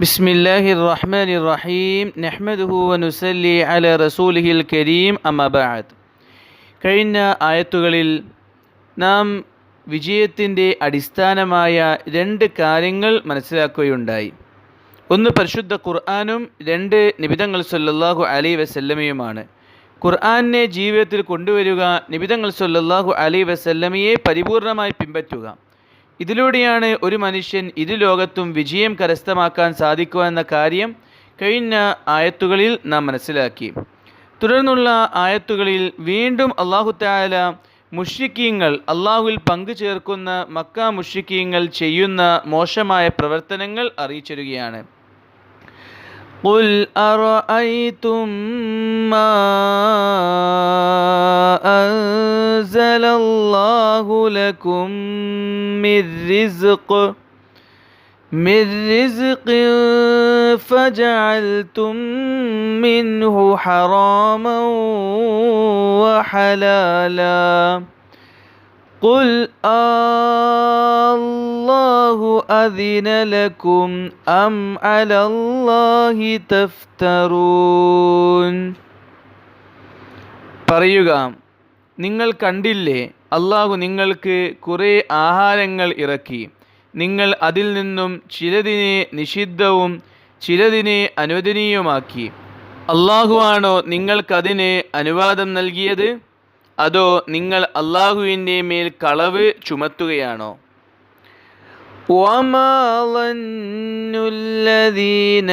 بسم الله الرحمن الرحيم نحمده ونسلي على رسوله الكريم أما بعد കഴിഞ്ഞ ആയത്തുകളിൽ നാം വിജയത്തിൻ്റെ അടിസ്ഥാനമായ രണ്ട് കാര്യങ്ങൾ മനസ്സിലാക്കുകയുണ്ടായി ഒന്ന് പരിശുദ്ധ ഖുർആാനും രണ്ട് നിബിതങ്ങൾ സല്ലല്ലാഹു അലൈ വസല്ലമയുമാണ് ഖുർആാനെ ജീവിതത്തിൽ കൊണ്ടുവരിക നിബിതങ്ങൾ സല്ലല്ലാഹു അലൈ വസല്ലമയെ പരിപൂർണമായി പിൻപറ്റുക ഇതിലൂടെയാണ് ഒരു മനുഷ്യൻ ഇരു ലോകത്തും വിജയം കരസ്ഥമാക്കാൻ സാധിക്കുക എന്ന കാര്യം കഴിഞ്ഞ ആയത്തുകളിൽ നാം മനസ്സിലാക്കി. തുടർന്നുള്ള ആയത്തുകളിൽ വീണ്ടും അള്ളാഹു താല മുഷിക്കീങ്ങൾ അള്ളാഹുവിൽ പങ്കു ചേർക്കുന്ന മക്ക മുഷിക്കീങ്ങൾ ചെയ്യുന്ന മോശമായ പ്രവർത്തനങ്ങൾ അറിയിച്ചിരുകയാണ് قل أرأيتم ما أنزل الله لكم من رزق؟ من رزق فجعلتم منه حراما وحلالا. قل الله أذن لكم أم على الله تفترون പറയുക നിങ്ങൾ കണ്ടില്ലേ അള്ളാഹു നിങ്ങൾക്ക് കുറേ ആഹാരങ്ങൾ ഇറക്കി നിങ്ങൾ അതിൽ നിന്നും ചിലതിനെ നിഷിദ്ധവും ചിലതിനെ അനുവദനീയമാക്കി അള്ളാഹുവാണോ നിങ്ങൾക്കതിന് അനുവാദം നൽകിയത് അതോ നിങ്ങൾ അള്ളാഹുവിൻ്റെ മേൽ കളവ് ചുമത്തുകയാണോ وما ظن الذين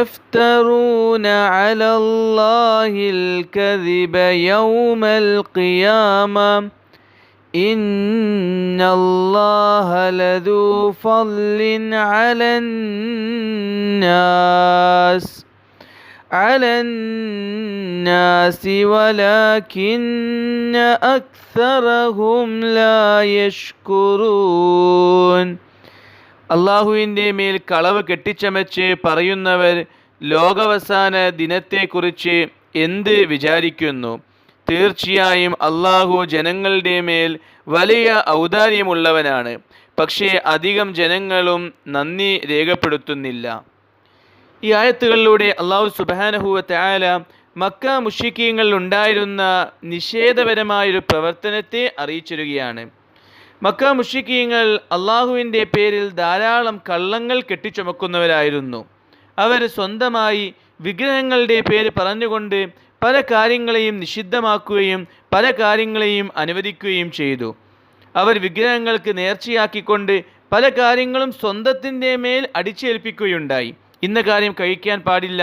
يفترون على الله الكذب يوم القيامة إن الله لذو فضل على الناس على الناس ولكن أكثرهم لا يشكرون അള്ളാഹുവിൻ്റെ മേൽ കളവ് കെട്ടിച്ചമച്ച് പറയുന്നവർ ലോകാവസാന ദിനത്തെക്കുറിച്ച് എന്ത് വിചാരിക്കുന്നു തീർച്ചയായും അള്ളാഹു ജനങ്ങളുടെ മേൽ വലിയ ഔദാര്യമുള്ളവനാണ് പക്ഷേ അധികം ജനങ്ങളും നന്ദി രേഖപ്പെടുത്തുന്നില്ല ഈ ആയത്തുകളിലൂടെ അള്ളാഹു സുബാനഹുവത്തെ ആല മക്ക മുഷിക്കീങ്ങളിൽ ഉണ്ടായിരുന്ന നിഷേധപരമായൊരു പ്രവർത്തനത്തെ അറിയിച്ചിരുകയാണ്. മക്ക മുഷിക്കീങ്ങൾ അള്ളാഹുവിന്റെ പേരിൽ ധാരാളം കള്ളങ്ങൾ കെട്ടിച്ചുമക്കുന്നവരായിരുന്നു. അവർ സ്വന്തമായി വിഗ്രഹങ്ങളുടെ പേര് പറഞ്ഞുകൊണ്ട് പല കാര്യങ്ങളെയും നിഷിദ്ധമാക്കുകയും പല കാര്യങ്ങളെയും അനുവദിക്കുകയും ചെയ്തു. അവർ വിഗ്രഹങ്ങൾക്ക് നേർച്ചയാക്കിക്കൊണ്ട് പല കാര്യങ്ങളും സ്വന്തത്തിന്റെ മേൽ അടിച്ചേൽപ്പിക്കുകയുണ്ടായി. ഇന്ന കാര്യം കഴിക്കാൻ പാടില്ല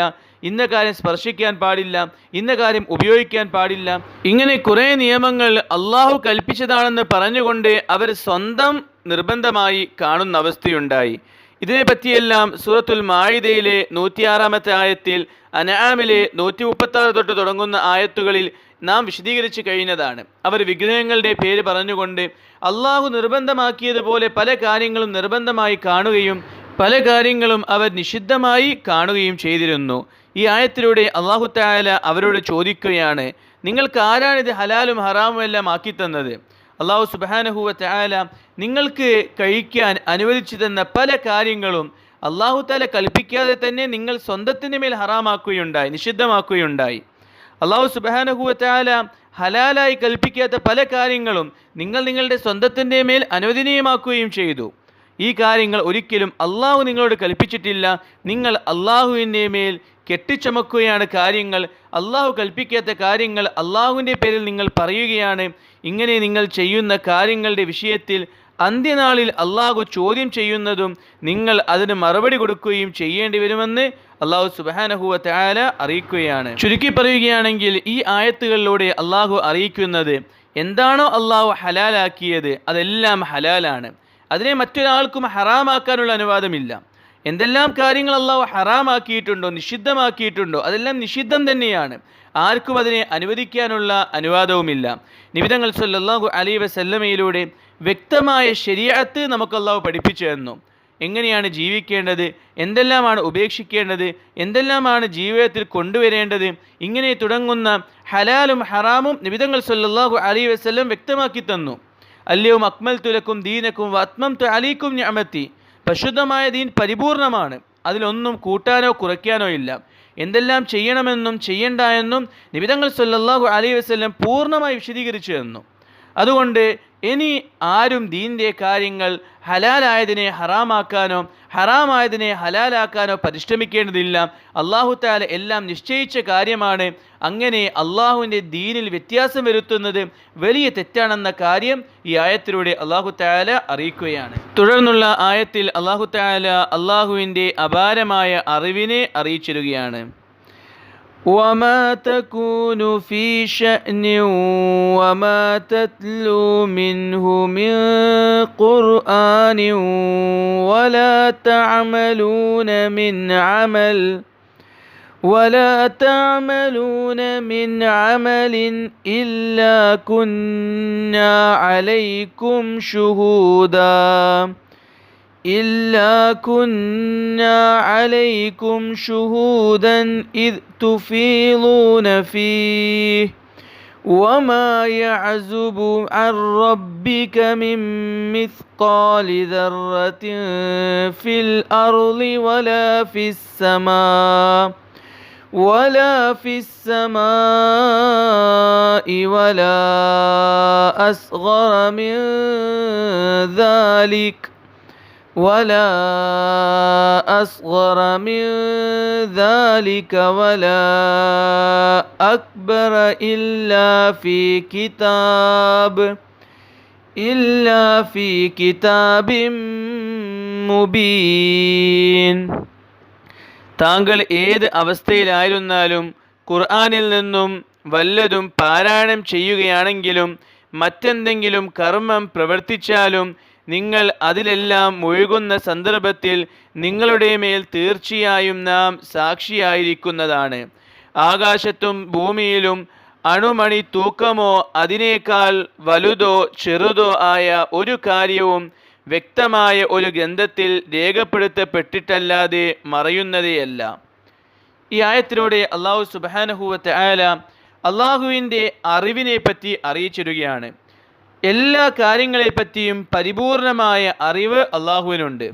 ഇന്ന കാര്യം സ്പർശിക്കാൻ പാടില്ല ഇന്ന കാര്യം ഉപയോഗിക്കാൻ പാടില്ല. ഇങ്ങനെ കുറേ നിയമങ്ങൾ അള്ളാഹു കൽപ്പിച്ചതാണെന്ന് പറഞ്ഞുകൊണ്ട് അവർ സ്വന്തം നിർബന്ധമായി കാണുന്ന അവസ്ഥയുണ്ടായി. ഇതിനെപ്പറ്റിയെല്ലാം സൂറത്തുൽ മാഴിതയിലെ നൂറ്റിയാറാമത്തെ ആയത്തിൽ അനാമിലെ നൂറ്റി മുപ്പത്തി ആറ് തൊട്ട് തുടങ്ങുന്ന ആയത്തുകളിൽ നാം വിശദീകരിച്ചു കഴിഞ്ഞതാണ്. അവർ വിഗ്രഹങ്ങളുടെ പേര് പറഞ്ഞുകൊണ്ട് അള്ളാഹു നിർബന്ധമാക്കിയതുപോലെ പല കാര്യങ്ങളും നിർബന്ധമായി കാണുകയും പല കാര്യങ്ങളും അവർ നിഷിദ്ധമായി കാണുകയും ചെയ്തിരുന്നു. ഈ ആയത്തിലൂടെ അള്ളാഹു തായാല അവരോട് ചോദിക്കുകയാണ് നിങ്ങൾക്ക് ആരാണ് ഇത് ഹലാലും ഹറാമും എല്ലാം ആക്കി തന്നത്? അള്ളാഹു സുബാനഹുവ തായാല നിങ്ങൾക്ക് കഴിക്കാൻ അനുവദിച്ചു തന്ന പല കാര്യങ്ങളും അള്ളാഹു താല കൽപ്പിക്കാതെ തന്നെ നിങ്ങൾ സ്വന്തത്തിന്റെ മേൽ ഹറാമാക്കുകയുണ്ടായി നിഷിദ്ധമാക്കുകയുണ്ടായി. അള്ളാഹു സുബാനഹുവ താല ഹലാലായി കൽപ്പിക്കാത്ത പല കാര്യങ്ങളും നിങ്ങൾ നിങ്ങളുടെ സ്വന്തത്തിന്റെ മേൽ അനുവദനീയമാക്കുകയും ചെയ്തു. ഈ കാര്യങ്ങൾ ഒരിക്കലും അള്ളാഹു നിങ്ങളോട് കൽപ്പിച്ചിട്ടില്ല. നിങ്ങൾ അള്ളാഹുവിന്റെ മേൽ കെട്ടിച്ചമക്കുകയാണ് കാര്യങ്ങൾ. അള്ളാഹു കൽപ്പിക്കാത്ത കാര്യങ്ങൾ അള്ളാഹുവിന്റെ പേരിൽ നിങ്ങൾ പറയുകയാണ്. ഇങ്ങനെ നിങ്ങൾ ചെയ്യുന്ന കാര്യങ്ങളുടെ വിഷയത്തിൽ അന്ത്യനാളിൽ അള്ളാഹു ചോദ്യം ചെയ്യുന്നതും നിങ്ങൾ അതിന് മറുപടി കൊടുക്കുകയും ചെയ്യേണ്ടി വരുമെന്ന് അള്ളാഹു സുബാനഹുവ താല അറിയിക്കുകയാണ്. ചുരുക്കി പറയുകയാണെങ്കിൽ ഈ ആയത്തുകളിലൂടെ അള്ളാഹു അറിയിക്കുന്നത് എന്താണോ അള്ളാഹു ഹലാലാക്കിയത് അതെല്ലാം ഹലാലാണ്. അതിനെ മറ്റൊരാൾക്കും ഹറാമാക്കാനുള്ള അനുവാദമില്ല. എന്തെല്ലാം കാര്യങ്ങൾ അള്ളാഹു ഹറാമാക്കിയിട്ടുണ്ടോ നിഷിദ്ധമാക്കിയിട്ടുണ്ടോ അതെല്ലാം നിഷിദ്ധം തന്നെയാണ്. ആർക്കും അതിനെ അനുവദിക്കാനുള്ള അനുവാദവുമില്ല. നിബിതങ്ങൾ സല്ലാഹു അലൈ വസല്ലമയിലൂടെ വ്യക്തമായ ശരിയത്ത് നമുക്ക് അള്ളാഹു പഠിപ്പിച്ചു തന്നു. എങ്ങനെയാണ് ജീവിക്കേണ്ടത് എന്തെല്ലാമാണ് ഉപേക്ഷിക്കേണ്ടത് എന്തെല്ലാമാണ് ജീവിതത്തിൽ കൊണ്ടുവരേണ്ടത് ഇങ്ങനെ തുടങ്ങുന്ന ഹലാലും ഹറാമും നിബിതങ്ങൾ സല്ലാഹു അലൈ വസ്ല്ലം വ്യക്തമാക്കി തന്നു. അല്ലയും അക്മൽ തുലക്കും ദീനക്കും വത്മം അലീക്കും ഞാമത്തി പരിശുദ്ധമായ ദീൻ പരിപൂർണമാണ്. അതിലൊന്നും കൂട്ടാനോ കുറയ്ക്കാനോ ഇല്ല. എന്തെല്ലാം ചെയ്യണമെന്നും ചെയ്യണ്ട എന്നും നിബിതങ്ങൾ സല്ലാഹു അലൈഹി വസല്ലം പൂർണമായി വിശദീകരിച്ചു തന്നു. അതുകൊണ്ട് ഇനി ആരും ദീന്റെ കാര്യങ്ങൾ ഹലാലായതിനെ ഹറാമാക്കാനോ ഹറാമായതിനെ ഹലാലാക്കാനോ പരിശ്രമിക്കേണ്ടതില്ല. അള്ളാഹു താല എല്ലാം നിശ്ചയിച്ച കാര്യമാണ്. അങ്ങനെ അള്ളാഹുവിന്റെ ദീനിൽ വ്യത്യാസം വരുത്തുന്നത് വലിയ തെറ്റാണെന്ന കാര്യം ഈ ആയത്തിലൂടെ അള്ളാഹു താല അറിയിക്കുകയാണ്. തുടർന്നുള്ള ആയത്തിൽ അള്ളാഹു താല അള്ളാഹുവിന്റെ അപാരമായ അറിവിനെ അറിയിച്ചിരുകയാണ് وما تكون في شأن وما تتلو منه من قرآن ولا تعملون من عمل ولا تعملون من عمل إلا كنا عليكم شهوداً إلا كنا عليكم شهودا إذ تفيضون فيه وما يعزب عن ربك من مثقال ذرة في الأرض ولا في السماء ولا في السماء ولا أصغر من ذلك ولا أصغر من ذلك ولا أكبر إلا في كتاب إلا في كتاب مبين താങ്കൾ ഏത് അവസ്ഥയിലായിരുന്നാലും ഖുർആനിൽ നിന്നും വല്ലതും പാരായണം ചെയ്യുകയാണെങ്കിലും മറ്റെന്തെങ്കിലും കർമ്മം പ്രവർത്തിച്ചാലും നിങ്ങൾ അതിലെല്ലാം മുഴുകുന്ന സന്ദർഭത്തിൽ നിങ്ങളുടെ മേൽ തീർച്ചയായും നാം സാക്ഷിയായിരിക്കുന്നതാണ്. ആകാശത്തും ഭൂമിയിലും അണുമണി തൂക്കമോ അതിനേക്കാൾ വലുതോ ചെറുതോ ആയ ഒരു കാര്യവും വ്യക്തമായ ഒരു ഗ്രന്ഥത്തിൽ രേഖപ്പെടുത്തപ്പെട്ടിട്ടല്ലാതെ മറയുന്നതേയല്ല. ഈ ആയത്തിലൂടെ അള്ളാഹു സുബാനഹുവത്തെ ആയാല അള്ളാഹുവിന്റെ അറിവിനെ പറ്റി അറിയിച്ചിടുകയാണ്. എല്ലാ കാര്യങ്ങളെപ്പറ്റിയും പരിപൂർണമായ അറിവ് അള്ളാഹുവിനുണ്ട്.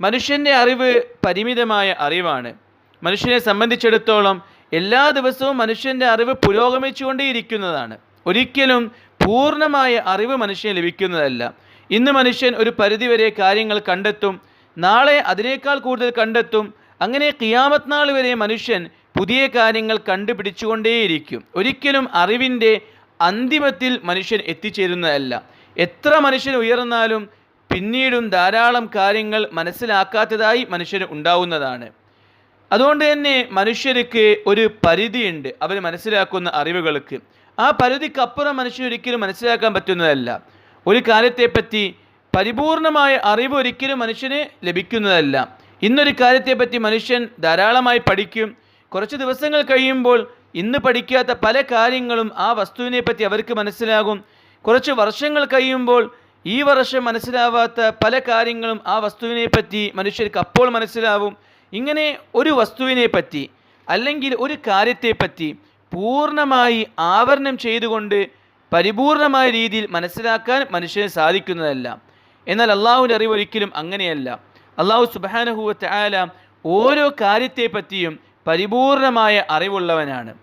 മനുഷ്യന്റെ അറിവ് പരിമിതമായ അറിവാണ്. മനുഷ്യനെ സംബന്ധിച്ചിടത്തോളം എല്ലാ ദിവസവും മനുഷ്യന്റെ അറിവ് പുരോഗമിച്ചുകൊണ്ടേയിരിക്കുന്നതാണ്. ഒരിക്കലും പൂർണമായ അറിവ് മനുഷ്യന് ലഭിക്കുന്നതല്ല. ഇന്ന് മനുഷ്യൻ ഒരു പരിധിവരെ കാര്യങ്ങൾ കണ്ടെത്തും നാളെ അതിനേക്കാൾ കൂടുതൽ കണ്ടെത്തും അങ്ങനെ കിയാമത്ത് നാൾ വരെ മനുഷ്യൻ പുതിയ കാര്യങ്ങൾ കണ്ടുപിടിച്ചുകൊണ്ടേയിരിക്കും. ഒരിക്കലും അറിവിന്റെ അന്തിമത്തിൽ മനുഷ്യൻ എത്തിച്ചേരുന്നതല്ല. എത്ര മനുഷ്യൻ ഉയർന്നാലും പിന്നീടും ധാരാളം കാര്യങ്ങൾ മനസ്സിലാക്കാത്തതായി മനുഷ്യന് ഉണ്ടാവുന്നതാണ്. അതുകൊണ്ട് തന്നെ മനുഷ്യർക്ക് ഒരു പരിധിയുണ്ട് അവർ മനസ്സിലാക്കുന്ന അറിവുകൾക്ക്. ആ പരിധിക്കപ്പുറം മനുഷ്യൻ ഒരിക്കലും മനസ്സിലാക്കാൻ പറ്റുന്നതല്ല. ഒരു കാര്യത്തെപ്പറ്റി പരിപൂർണമായ അറിവ് ഒരിക്കലും മനുഷ്യന് ലഭിക്കുന്നതല്ല. ഇന്നൊരു കാര്യത്തെപ്പറ്റി മനുഷ്യൻ ധാരാളമായി പഠിക്കും. കുറച്ച് ദിവസങ്ങൾ കഴിയുമ്പോൾ ഇന്ന് പഠിക്കാത്ത പല കാര്യങ്ങളും ആ വസ്തുവിനെ പറ്റി അവർക്ക് മനസ്സിലാകും. കുറച്ച് വർഷങ്ങൾ കഴിയുമ്പോൾ ഈ വർഷം മനസ്സിലാവാത്ത പല കാര്യങ്ങളും ആ വസ്തുവിനെ പറ്റി മനുഷ്യർക്ക് അപ്പോൾ മനസ്സിലാവും. ഇങ്ങനെ ഒരു വസ്തുവിനെ പറ്റി അല്ലെങ്കിൽ ഒരു കാര്യത്തെപ്പറ്റി പൂർണമായി ആവരണം ചെയ്തുകൊണ്ട് പരിപൂർണമായ രീതിയിൽ മനസ്സിലാക്കാൻ മനുഷ്യന് സാധിക്കുന്നതല്ല. എന്നാൽ അള്ളാഹുവിന്റെ അറിവ് ഒരിക്കലും അങ്ങനെയല്ല. അള്ളാഹു സുബാനഹുവത്ത് ആല ഓരോ കാര്യത്തെപ്പറ്റിയും പരിപൂർണമായ അറിവുള്ളവനാണ്.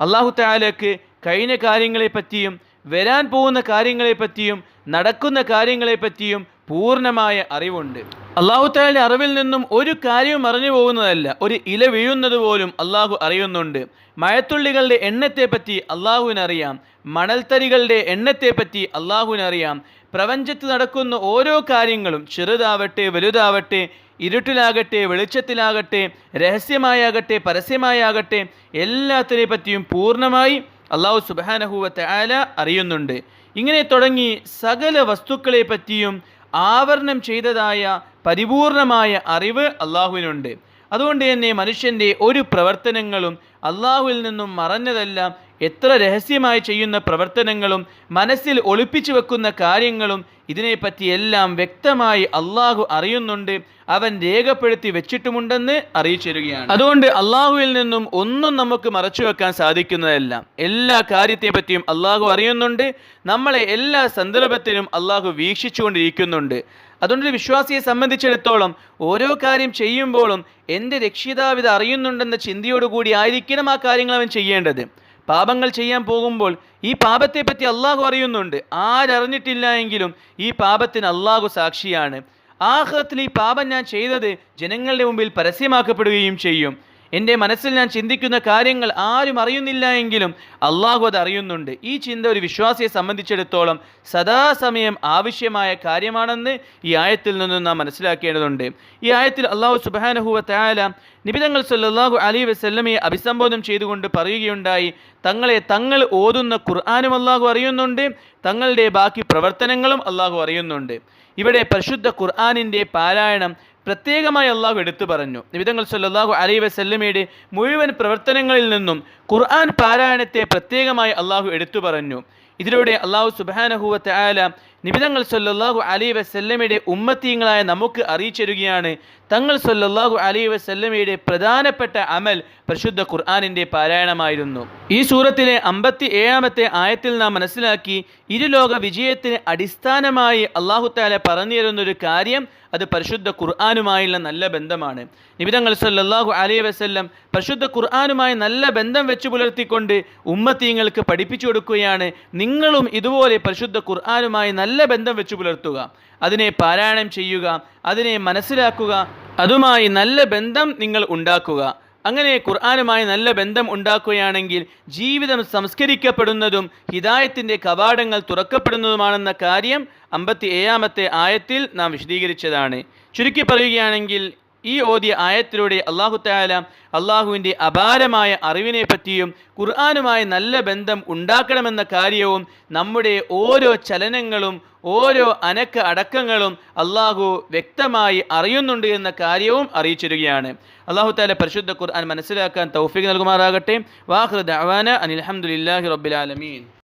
അള്ളാഹു താലക്ക് കഴിഞ്ഞ കാര്യങ്ങളെപ്പറ്റിയും വരാൻ പോകുന്ന കാര്യങ്ങളെപ്പറ്റിയും നടക്കുന്ന കാര്യങ്ങളെപ്പറ്റിയും പൂർണമായ അറിവുണ്ട്. അള്ളാഹു താലിന്റെ അറിവിൽ നിന്നും ഒരു കാര്യവും അറിഞ്ഞു പോകുന്നതല്ല. ഒരു ഇല വീഴുന്നത് പോലും അള്ളാഹു അറിയുന്നുണ്ട്. മഴത്തുള്ളികളുടെ എണ്ണത്തെപ്പറ്റി അള്ളാഹുവിനറിയാം മണൽത്തരികളുടെ എണ്ണത്തെപ്പറ്റി അള്ളാഹുവിനറിയാം പ്രപഞ്ചത്ത് നടക്കുന്ന ഓരോ കാര്യങ്ങളും ചെറുതാവട്ടെ വലുതാവട്ടെ ഇരുട്ടിലാകട്ടെ വെളിച്ചത്തിലാകട്ടെ രഹസ്യമായാകട്ടെ പരസ്യമായാകട്ടെ എല്ലാത്തിനെ പറ്റിയും പൂർണമായി അള്ളാഹു സുബാനഹുവത്തെ ആല അറിയുന്നുണ്ട്. ഇങ്ങനെ തുടങ്ങി സകല വസ്തുക്കളെ പറ്റിയും ആവരണം ചെയ്തതായ പരിപൂർണമായ അറിവ് അള്ളാഹുവിനുണ്ട് അതുകൊണ്ട് തന്നെ മനുഷ്യന്റെ ഒരു പ്രവർത്തനങ്ങളും അള്ളാഹുവിൽ നിന്നും മറഞ്ഞതെല്ലാം എത്ര രഹസ്യമായി ചെയ്യുന്ന പ്രവർത്തനങ്ങളും മനസ്സിൽ ഒളിപ്പിച്ചു വെക്കുന്ന കാര്യങ്ങളും ഇതിനെപ്പറ്റി എല്ലാം വ്യക്തമായി അള്ളാഹു അറിയുന്നുണ്ട് അവൻ രേഖപ്പെടുത്തി വെച്ചിട്ടുമുണ്ടെന്ന് അറിയിച്ചു തരികയാണ് അതുകൊണ്ട് അള്ളാഹുവിൽ നിന്നും ഒന്നും നമുക്ക് മറച്ചു വെക്കാൻ സാധിക്കുന്നതല്ല. എല്ലാ കാര്യത്തെ പറ്റിയും അള്ളാഹു അറിയുന്നുണ്ട് നമ്മളെ എല്ലാ സന്ദർഭത്തിലും അള്ളാഹു വീക്ഷിച്ചുകൊണ്ടിരിക്കുന്നുണ്ട്. അതുകൊണ്ട് വിശ്വാസിയെ സംബന്ധിച്ചിടത്തോളം ഓരോ കാര്യം ചെയ്യുമ്പോഴും എന്റെ രക്ഷിതാവിത അറിയുന്നുണ്ടെന്ന ചിന്തയോടുകൂടി ആയിരിക്കണം ആ കാര്യങ്ങൾ അവൻ ചെയ്യേണ്ടത്. പാപങ്ങൾ ചെയ്യാൻ പോകുമ്പോൾ ഈ പാപത്തെപ്പറ്റി അള്ളാഹു അറിയുന്നുണ്ട്. ആരറിഞ്ഞിട്ടില്ല എങ്കിലും ഈ പാപത്തിന് അള്ളാഹു സാക്ഷിയാണ്. ആഹ്റത്തിൽ ഈ പാപം ഞാൻ ചെയ്തത് ജനങ്ങളുടെ മുമ്പിൽ പരസ്യമാക്കപ്പെടുകയും ചെയ്യും. എന്റെ മനസ്സിൽ ഞാൻ ചിന്തിക്കുന്ന കാര്യങ്ങൾ ആരും അറിയുന്നില്ല എങ്കിലും അള്ളാഹു അത് അറിയുന്നുണ്ട്. ഈ ചിന്ത ഒരു വിശ്വാസിയെ സംബന്ധിച്ചിടത്തോളം സദാസമയം ആവശ്യമായ കാര്യമാണെന്ന് ഈ ആയത്തിൽ നിന്നും നാം മനസ്സിലാക്കേണ്ടതുണ്ട്. ഈ ആയത്തിൽ അള്ളാഹു സുബാനഹുവ തായാല നിബിതങ്ങൾ സല്ലാഹു അലി വസ്ല്ലമയെ അഭിസംബോധന ചെയ്തുകൊണ്ട് പറയുകയുണ്ടായി തങ്ങളെ തങ്ങൾ ഓതുന്ന ഖുർആാനും അള്ളാഹു അറിയുന്നുണ്ട് തങ്ങളുടെ ബാക്കി പ്രവർത്തനങ്ങളും അള്ളാഹു അറിയുന്നുണ്ട്. ഇവിടെ പരിശുദ്ധ ഖുർആാനിന്റെ പാരായണം പ്രത്യേകമായി അള്ളാഹു എടുത്തു പറഞ്ഞു. നിബിതങ്ങൾ സല്ലാഹു അലൈ വസല്ലമയുടെ മുഴുവൻ പ്രവർത്തനങ്ങളിൽ നിന്നും ഖുർആൻ പാരായണത്തെ പ്രത്യേകമായി അള്ളാഹു എടുത്തു പറഞ്ഞു. ഇതിലൂടെ അള്ളാഹു സുബാനഹുവത്തെ ആല നിബിതങ്ങൾ സൊല്ലാഹു അലി വസല്ലമയുടെ ഉമ്മത്തീങ്ങളായ നമുക്ക് അറിയിച്ചിരുകയാണ്. തങ്ങൾ സൊല്ലാഹു അലി വസല്ലമയുടെ പ്രധാനപ്പെട്ട അമൽ പരിശുദ്ധ ഖുർആാനിന്റെ പാരായണമായിരുന്നു. ഈ സൂറത്തിലെ അമ്പത്തി ഏഴാമത്തെ ആയത്തിൽ നാം മനസ്സിലാക്കി ഇരുലോക വിജയത്തിന് അടിസ്ഥാനമായി അള്ളാഹു താല പറഞ്ഞു തരുന്നൊരു കാര്യം അത് പരിശുദ്ധ ഖുർആാനുമായുള്ള നല്ല ബന്ധമാണ്. നിബിതങ്ങൾ സല്ലാഹു അലൈ വസ്ല്ലം പരിശുദ്ധ ഖുർആാനുമായി നല്ല ബന്ധം വെച്ച് പുലർത്തിക്കൊണ്ട് ഉമ്മത്തീങ്ങൾക്ക് പഠിപ്പിച്ചു കൊടുക്കുകയാണ്. നിങ്ങളും ഇതുപോലെ പരിശുദ്ധ ഖുർആാനുമായി നല്ല ബന്ധം വെച്ചു പുലർത്തുക അതിനെ പാരായണം ചെയ്യുക അതിനെ മനസ്സിലാക്കുക അതുമായി നല്ല ബന്ധം നിങ്ങൾ ഉണ്ടാക്കുക. അങ്ങനെ ഖുർആാനുമായി നല്ല ബന്ധം ഉണ്ടാക്കുകയാണെങ്കിൽ ജീവിതം സംസ്കരിക്കപ്പെടുന്നതും ഹിദായത്തിന്റെ കവാടങ്ങൾ തുറക്കപ്പെടുന്നതുമാണെന്ന കാര്യം അമ്പത്തി ഏഴാമത്തെ ആയത്തിൽ നാം വിശദീകരിച്ചതാണ്. ചുരുക്കി പറയുകയാണെങ്കിൽ ഈ ഓതിയ ആയത്തിലൂടെ അള്ളാഹു താല അള്ളാഹുവിന്റെ അപാരമായ അറിവിനെ പറ്റിയും ഖുർആാനുമായി നല്ല ബന്ധം ഉണ്ടാക്കണമെന്ന കാര്യവും നമ്മുടെ ഓരോ ചലനങ്ങളും ഓരോ അനക്ക അടക്കങ്ങളും അള്ളാഹു വ്യക്തമായി അറിയുന്നുണ്ട് എന്ന കാര്യവും അറിയിച്ചിരിക്കുകയാണ്. അള്ളാഹു താല പരിശുദ്ധ ഖുർആൻ മനസ്സിലാക്കാൻ തൗഫീഖ് നൽകുമാറാകട്ടെ. വാഹൃദ് അവാന അനിൽഹമുല്ലാഹി റബ്ബിലാലമീൻ